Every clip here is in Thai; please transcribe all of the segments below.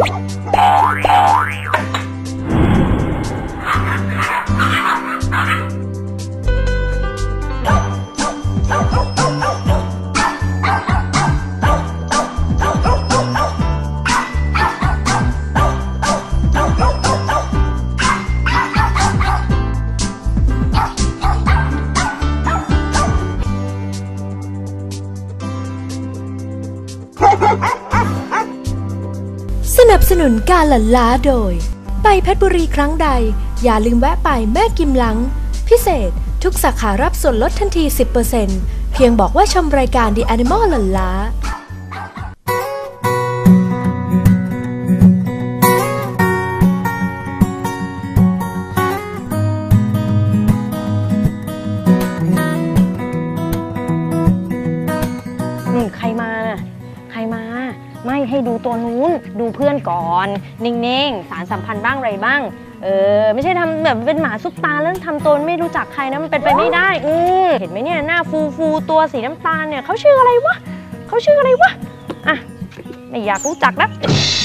Ha ha ha! สนับสนุนการหลั่นล้าโดย ไปเพชรบุรีครั้งใด อย่าลืมแวะไปแม่กิมหลัง พิเศษทุกสาขารับส่วนลดทันที 10%เพียงบอกว่าชมรายการ The Animal หลั่นล้า ไม่ให้ดูตัวนู้นดูเพื่อนก่อน นิ่งๆ สารสัมพันธ์บ้างอะไรบ้าง เออ ไม่ใช่ทำแบบเป็นหมาซุปตาแล้วทำตัวไม่รู้จักใครนะมันเป็นไปไม่ได้ อืมเห็นไหมเนี่ยหน้าฟูฟูตัวสีน้ำตาลเนี่ยเขาชื่ออะไรวะเขาชื่ออะไรวะอะไม่อยากรู้จักแล้ว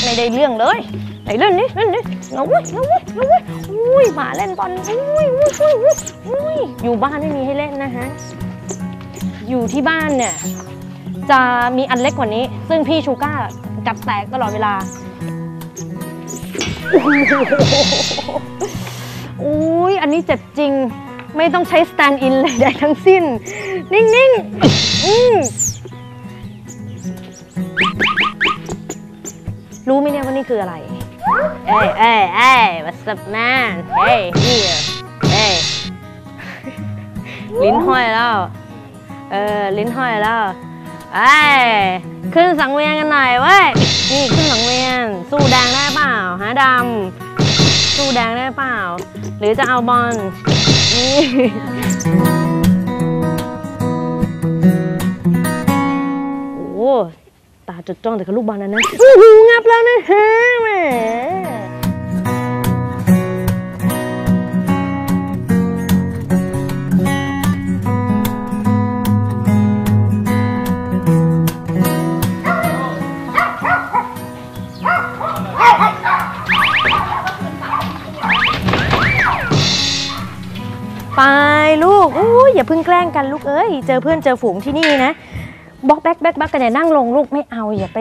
ไม่ได้เรื่องเลยไหนเล่นนี่เล่นนี่เอาเว้ยเอาเว้ยเอาเว้ยอุ้ยหมาเล่นบอลอุ้ยอุ้ยอุ้ยอุ้ยอุ้ยอยู่บ้านไม่มีให้เล่นนะฮะอยู่ที่บ้านเนี่ย จะมีอันเล็กกว่านี้ ซึ่งพี่ชูก้ากัดแตกตลอดเวลาอุ้ยอันนี้เจ็บจริง ไม่ต้องใช้สแตนด์อินเลยใดทั้งสิ้น นิ่งๆอืมรู้ไหมเนี่ยว่านี่คืออะไร เอ้ยเอ้ยเอ้ย what's up man hey here hey ลิ้นห้อยแล้ว เออ ลิ้นห้อยแล้ว ไอ้ยขึ้นสังเวียนกันหน่อยเว้ย นี่ขึ้นสังเวียน สู้แดงได้เปล่าหาดำสู้แดงได้เปล่า หรือจะเอาบอล นี่ โอ้ ตาจดจ้องแต่กับลูกบอลนั้นนะโอ้โหงับแล้วนะ ไปลูกอุ้ยอย่าเพิ่งแกล้งกันลูกเอ้ย เจอเพื่อนเจอฝูงที่นี่นะบล็อกแบ็กแบ็กแบ็กกันเนี่ยนั่งลงลูกไม่เอาอย่าไป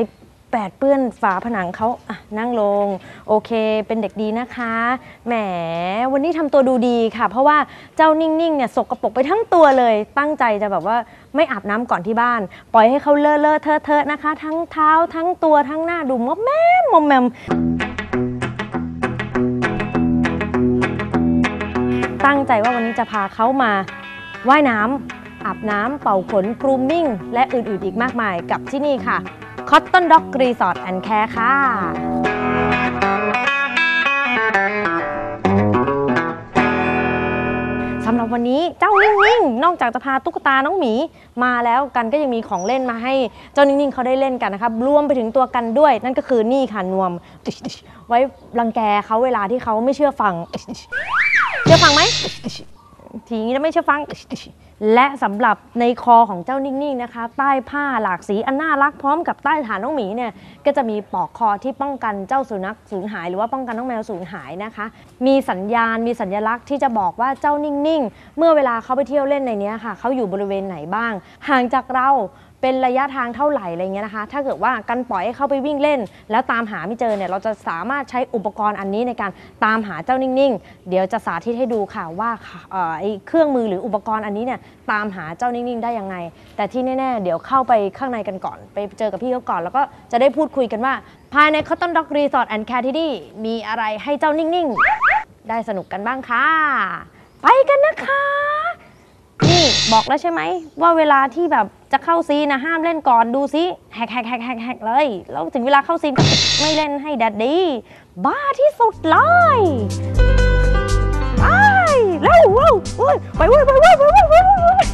แปดเปื้อนฝาผนังเขาอะนั่งลง โอเค เป็นเด็กดีนะคะ แหม วันนี้ทำตัวดูดีค่ะ เพราะว่าเจ้านิ่งๆเนี่ยสกรปรกไปทั้งตัวเลย ตั้งใจจะแบบว่าไม่อาบน้ำก่อนที่บ้าน ปล่อยให้เขาเลอะเลอะเทอะเทอะนะคะ ทั้งเท้าทั้งตัวทั้งหน้าดูมอมแมมมอมแมม ตั้งใจว่าวันนี้จะพาเขามาว่ายน้ำอาบน้ำเป่าขนกรูมมิ่ง และอื่นๆอีกมากมายกับที่นี่ค่ะ Cotton Dog Resort and Care ค่ะ สำหรับวันนี้เจ้านิ่งๆ นอกจากจะพาตุ๊กตาน้องหมีมาแล้วกันก็ยังมีของเล่นมาให้เจ้านิ่งๆเขาได้เล่นกันนะครับรวมไปถึงตัวกันด้วย นั่นก็คือนี่ค่ะนวม ไว้รังแกเขาเวลาที่เขาไม่เชื่อฟัง เชื่อฟังไหมทีนี้ไม่เชื่อฟัง และสำหรับในคอของเจ้านิ่งๆนะคะ ใต้ผ้าหลากสีอันน่ารักพร้อมกับใต้ฐานน้องหมีเนี่ยก็จะมีปลอกคอที่ป้องกันเจ้าสุนัขสูญหาย หรือว่าป้องกันน้องแมวสูญหายนะคะ มีสัญญาณมีสัญลักษณ์ที่จะบอกว่าเจ้านิ่งๆ เมื่อเวลาเขาไปเที่ยวเล่นในนี้ค่ะเขาอยู่บริเวณไหนบ้าง ห่างจากเรา เป็นระยะทางเท่าไหร่อะไรเงี้ยนะคะ ถ้าเกิดว่ากันปล่อยให้เขาไปวิ่งเล่น แล้วตามหาไม่เจอเนี่ยเราจะสามารถใช้อุปกรณ์อันนี้ในการตามหาเจ้านิ่งๆ เดี๋ยวจะสาธิตให้ดูค่ะว่าเอ่อไอ้เครื่องมือหรืออุปกรณ์อันนี้เนี่ยตามหาเจ้านิ่งๆ ได้ยังไง แต่ที่แน่ๆเดี๋ยวเข้าไปข้างในกันก่อน ไปเจอกับพี่เขาก่อน แล้วก็จะได้พูดคุยกันว่า ภายใน Cotton Dog Resort and Care ที่นี่มีอะไรให้เจ้านิ่งๆ ได้สนุกกันบ้างค่ะ ไปกันนะคะ บอกแล้วใช่ไหมว่าเวลาที่แบบจะเข้าซีนนะห้ามเล่นก่อนดูซิแฮกแฮกแฮกแฮกแฮกเลย แล้วถึงเวลาเข้าซีนก็ไม่เล่นให้แดดดีบ้าที่สุดเลยไปเร็วว้าวไปเว้ยไปเว้ยไปเว้ยไปเว้ย